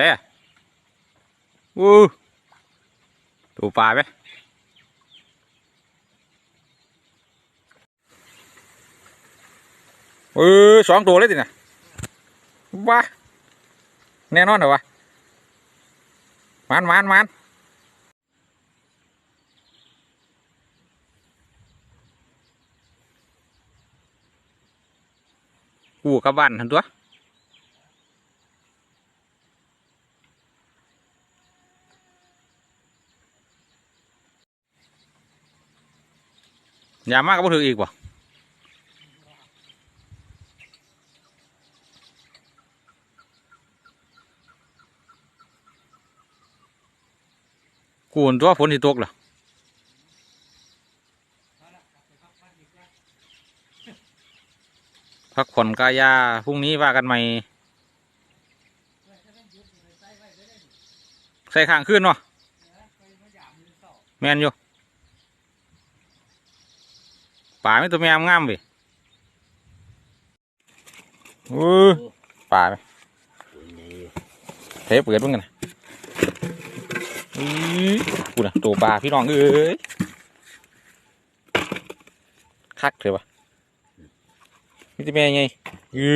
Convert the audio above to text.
ซ่วู้ตัวปลาไหมเออสองตัวเลยตินี่ยว้าแน่นอนเหรอวะมันมันมันกูกับบ้านทันตัว อย่ามากก็บ่ถืออีกบ่กูนตัวฝนที่ตกเหรอพักผ่อนกายาพรุ่งนี้ว่ากันใหม่ใส่ข้างขึ้นเนาะแมนอยู่ ป่าไม่ตัวแม่งามเว้ยโอ้ยป่าไหมเทปเปิดบ้างกันนะอื้อกูนะตัวปลาพี่น้องเอ้ยคักเถอะวะนี่จะแม่ไงเอ้